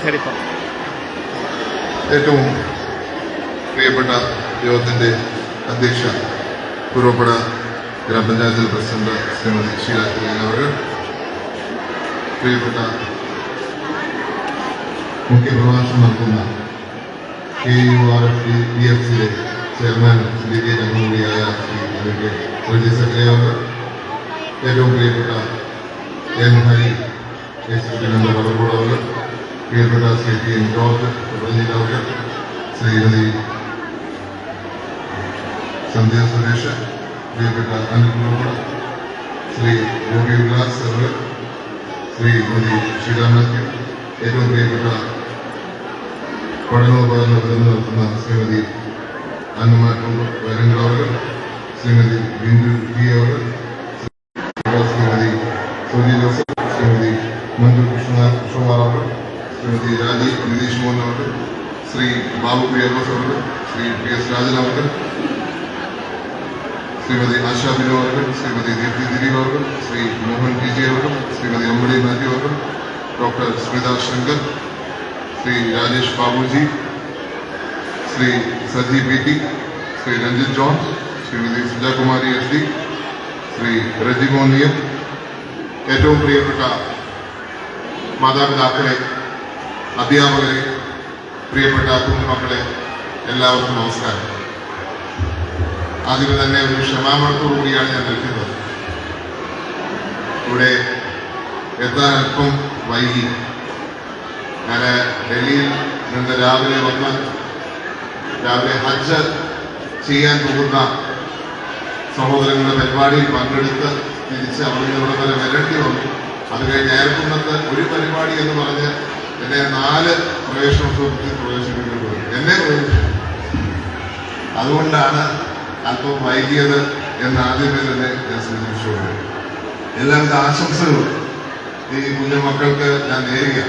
ശരിപ്പം ഏറ്റവും പ്രിയപ്പെട്ട യോഗത്തിന്റെ അധ്യക്ഷ പൂർവപ്പട ഗ്രാമപഞ്ചായത്തിൽ പ്രസിഡന്റ് ശ്രീമതി ഷീല കുര്യൻ അവർ പ്രിയപ്പെട്ട മുഖ്യപ്രഭാഷണം നടത്തുന്ന K U R F T P F സിയിലെ chairman Shri K രമണൂരിയായ Shri advocate Reji സക്രിയ അവർ ഏറ്റവും പ്രിയപ്പെട്ട എൻ ഹരി എക്സിക്യൂട്ടീവ് പറമ്പോട് അവർ പ്രിയപ്പെട്ട സി പി എം ജോർജ് അവർ ശ്രീമതി സന്ധ്യ സുരേഷ് പ്രിയപ്പെട്ട അനിൽകുമാർ ശ്രീ ഗോപി ഉല്ലാസ് അവർ ശ്രീമതി ശ്രീരാമത്യ മാത്യു ഏറ്റവും പ്രിയപ്പെട്ട പഠനോപകരണ വിരുന്ന് നടത്തുന്ന ശ്രീമതി അന്നമാറ്റം വരങ്കാവർ ശ്രീമതി ബിന്ദു ടി അവർ ശ്രീമതി സോജി ജോസഫ് ശ്രീമതി മഞ്ജു ശ്രീമതി രാജി നിതീഷ് മോഹൻ അവർ ശ്രീ ബാബു പ്രിയദോസ് അവർ ശ്രീ പി എസ് രാജൻ അവർ ശ്രീമതി ആശാ ബിനു അവർ ശ്രീമതി ദീപ്തി ദിലീപ് അവർ ശ്രീ മോഹൻ ടി ജി അവർ ശ്രീമതി അമ്പടി മാത്യു അവർ doctor Smitha Shankar Shri Rajesh Babuji Shri Saji P T Shri Ranjith John Shrimati Sujakumari S D Shri Rejimon നിയം ഏറ്റവും പ്രിയപ്പെട്ട മാതാപിതാക്കളെ അധ്യാപകരെ പ്രിയപ്പെട്ട കുഞ്ഞുമക്കളെ എല്ലാവർക്കും നമസ്കാരം. ആദ്യമേ തന്നെ ഒരു ക്ഷമാപണത്തോടു കൂടിയാണ് ഞാൻ നിൽക്കുന്നത്. ഇവിടെ എത്താൻ അല്പം വൈകി. ഞാൻ ഡൽഹിയിൽ നിന്ന് രാവിലെ വന്ന് രാവിലെ ഹജ്ജ് ചെയ്യാൻ പോകുന്ന സഹോദരങ്ങളുടെ പരിപാടിയിൽ പങ്കെടുത്ത് തിരിച്ച് അവിടെ നിന്ന് ഇവിടെ വരെ വരേണ്ടി വന്നു. അത് കഴിഞ്ഞ് ഏർക്കുന്നത് ഒരു പരിപാടി എന്ന് പറഞ്ഞ് എന്നെ നാല് പ്രവേശനോത്സവത്തിൽ പ്രവേശിപ്പിക്കുന്നത് എന്നെ അതുകൊണ്ടാണ് അല്പം വൈകിയത് എന്ന് ആദ്യമേ തന്നെ ഞാൻ സൂചിപ്പിച്ചുകൊണ്ട് എല്ലാവിധ ആശംസകളും ഈ കുഞ്ഞുമക്കൾക്ക് ഞാൻ നേരുക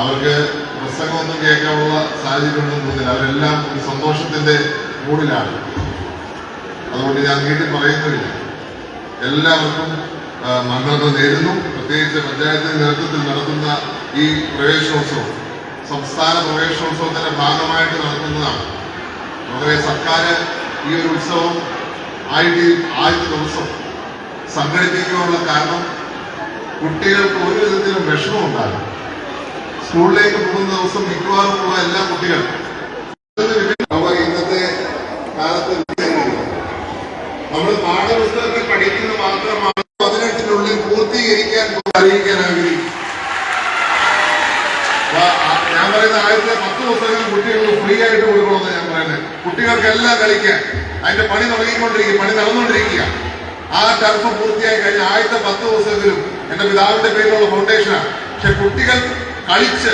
അവർക്ക് പ്രസംഗമൊന്നും കേൾക്കാനുള്ള സാഹചര്യമൊന്നും തോന്നില്ല. അവരെല്ലാം ഒരു സന്തോഷത്തിന്റെ മൂടിലാണ്. അതുകൊണ്ട് ഞാൻ വീട്ടിൽ പറയുന്നില്ല. എല്ലാവർക്കും മംഗളങ്ങൾ നേരുന്നു. പ്രത്യേകിച്ച് പഞ്ചായത്തിന്റെ നേതൃത്വത്തിൽ നടത്തുന്ന ഈ പ്രവേശനോത്സവം സംസ്ഥാന പ്രവേശനോത്സവത്തിന്റെ ഭാഗമായിട്ട് നടക്കുന്നതാണ്. നമുക്കറിയാം സർക്കാർ ഈ ഒരു ഉത്സവം ആയിട്ട് ആദ്യത്തെ ദിവസം സംഘടിപ്പിക്കാനുള്ള കാരണം കുട്ടികൾക്ക് ഒരു വിധത്തിലും വിഷമം ഉണ്ടാകും സ്കൂളിലേക്ക് പോകുന്ന ദിവസം മിക്കവാറും ഉള്ള എല്ലാ കുട്ടികളും ഇന്നത്തെ കാലത്ത് നമ്മൾ പാഠപുസ്തകത്തിൽ പഠിക്കുന്ന മാത്രമാണ് പതിനെട്ടിനുള്ളിൽ പൂർത്തീകരിക്കാൻ അറിയിക്കാൻ ആഗ്രഹിക്കും അപ്പൊ ആ- ഞാൻ പറയുന്ന ആദ്യത്തെ പത്ത് പുസ്തകങ്ങൾ കുട്ടികൾക്ക് ഫ്രീ ആയിട്ട് കൊടുക്കണമെന്ന് ഞാൻ പറയുന്നത് കുട്ടികൾക്ക് എല്ലാം കളിക്കാൻ. അതിന്റെ പണി തുടങ്ങിക്കൊണ്ടിരിക്കുക പണി നടന്നുകൊണ്ടിരിക്കുക. ആ ടർഫ് പൂർത്തിയായി കഴിഞ്ഞ ആദ്യത്തെ പത്ത് ദിവസത്തിലും എന്റെ പിതാവിന്റെ പേരിലുള്ള ഫൗണ്ടേഷനാണ്. പക്ഷെ കുട്ടികൾ കളിച്ച്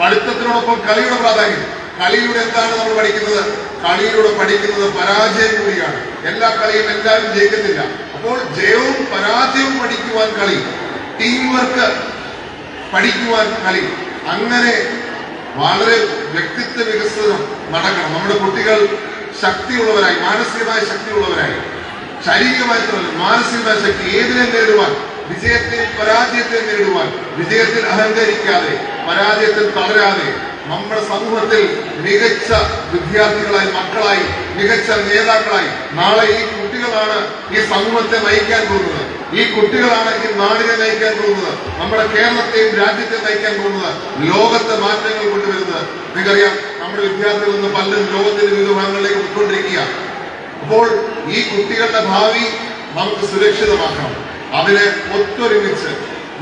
പഠിത്തത്തിനോടൊപ്പം കളിയുടെ പ്രാധാന്യം. കളിയിലൂടെ എന്താണ് നമ്മൾ പഠിക്കുന്നത്? കളിയിലൂടെ പഠിക്കുന്നത് പരാജയം കൂടിയാണ്. എല്ലാ കളിയും എല്ലാവരും ജയിക്കുന്നില്ല അപ്പോൾ ജയവും പരാജയവും പഠിക്കുവാൻ കളി. ടീം വർക്ക് പഠിക്കുവാൻ കളി. അങ്ങനെ വളരെ വ്യക്തിത്വ വികസനം നടക്കണം. നമ്മുടെ കുട്ടികൾ ശക്തിയുള്ളവരായി മാനസികമായ ശക്തിയുള്ളവരായി. ശാരീരികമായിട്ടുള്ള മാനസികമായ ശക്തി ഏതിനെ നേടുവാൻ വിജയത്തിൽ പരാജയത്തെ നേടുവാൻ വിജയത്തിൽ അഹങ്കരിക്കാതെ പരാജയത്തിൽ തളരാതെ നമ്മുടെ സമൂഹത്തിൽ മികച്ച വിദ്യാർത്ഥികളായി മക്കളായി മികച്ച നേതാക്കളായി നാളെ ഈ കുട്ടികളാണ് ഈ സമൂഹത്തെ നയിക്കാൻ പോകുന്നത്. ഈ കുട്ടികളാണ് ഈ നാടിനെ നയിക്കാൻ പോകുന്നത്. നമ്മുടെ കേരളത്തെയും രാജ്യത്തെ നയിക്കാൻ പോകുന്നത്. ലോകത്തെ മാറ്റങ്ങൾ കൊണ്ടുവരുന്നത്. നിങ്ങൾക്കറിയാം നമ്മുടെ വിദ്യാർത്ഥികൾ ഇന്ന് പലരും ലോകത്തിന്റെ വിവിധ ഭാഗങ്ങളിലേക്ക് പോയിക്കൊണ്ടിരിക്കുക. അപ്പോൾ ഈ കുട്ടികളുടെ ഭാവി നമുക്ക് സുരക്ഷിതമാക്കണം. അതിനെ ഒത്തൊരുമിച്ച്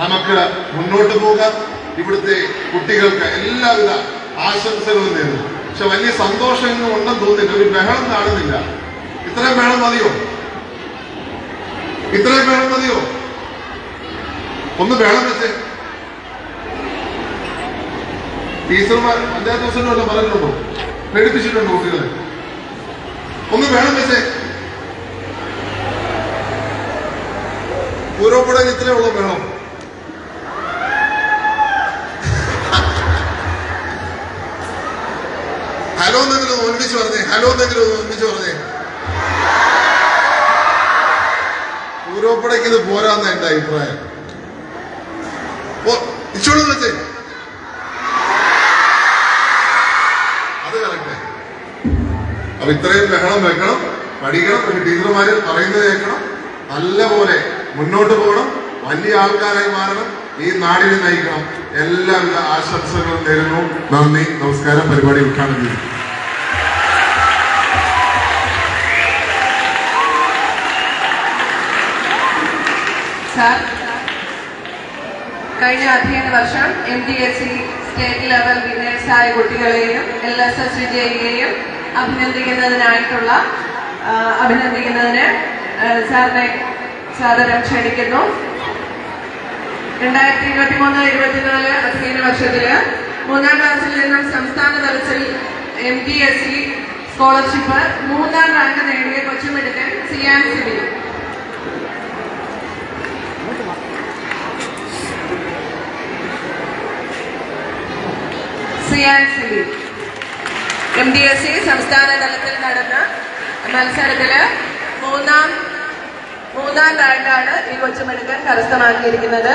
നമുക്ക് മുന്നോട്ട് പോകാം. ഇവിടുത്തെ കുട്ടികൾക്ക് എല്ലാവിധ ആശംസകളും നേരുന്നു. പക്ഷെ വലിയ സന്തോഷം ഉണ്ടെന്ന് തോന്നിയിട്ട് ഒരു ബഹളം കാണുന്നില്ല. ഇത്രയും ബഹളം മതിയോ? ഇത്രയും വേണം മതിയോ? ഒന്ന് വേണം വെച്ചേ. ടീച്ചർമാർ പഞ്ചായത്ത് പ്രസിഡന്റ് പറഞ്ഞിട്ടുണ്ടോ? പേടിപ്പിച്ചിട്ടുണ്ടോ കുട്ടികളെ? ഒന്ന് വേണം വെച്ചേ. പൂർവപ്പടയിൽ ഇത്രയേ ഉള്ളൂ വേണം. ഹലോ എന്നെങ്കിലും ഒന്ന് ഒരുമിച്ച് പറഞ്ഞേ ഹലോ എന്നെങ്കിലും ഒന്ന് ഒരുമിച്ച് പറഞ്ഞേ. ഗ്രൂപ്പടയ്ക്ക് ഇത് പോരാന്ന എന്റെ അഭിപ്രായം. അപ്പൊ ഇത്രയും ബഹളം വെക്കണം പഠിക്കണം പക്ഷെ ടീച്ചർമാര് പറയുന്നത് കേൾക്കണം. നല്ലപോലെ മുന്നോട്ട് പോകണം വലിയ ആൾക്കാരായി മാറണം ഈ നാടിനെ നയിക്കണം. എല്ലാവിധ ആശംസകളും നേരുന്നു. നന്ദി നമസ്കാരം പരിപാടി ഉദ്ഘാടനം ചെയ്യുന്നു സാർ കഴിഞ്ഞ അധ്യയന വർഷം M D S C state level വിന്നേഴ്സായ കുട്ടികളെയും എൽ എസ് എസ് വിജയിയെയും അഭിനന്ദിക്കുന്നതിനായിട്ടുള്ള അഭിനന്ദിക്കുന്നതിന് സാറിനെ സാദരം ക്ഷണിക്കുന്നു. രണ്ടായിരത്തി ഇരുപത്തി മൂന്ന് ഇരുപത്തിനാല് അധ്യയന വർഷത്തിൽ മൂന്നാം ക്ലാസ്സിൽ നിന്നും സംസ്ഥാന തലത്തിൽ M D S C scholarship മൂന്നാം റാങ്ക് നേടിയ കൊച്ചുമിടുക്കൻ Sian Sibi Sian Sibi M D S C സംസ്ഥാന തലത്തിൽ നടന്ന മത്സരത്തിൽ മൂന്നാം മൂന്നാം റാങ്കാണ് ഈ കൊച്ചുമെടുക്കൻ കരസ്ഥമാക്കിയിരിക്കുന്നത്.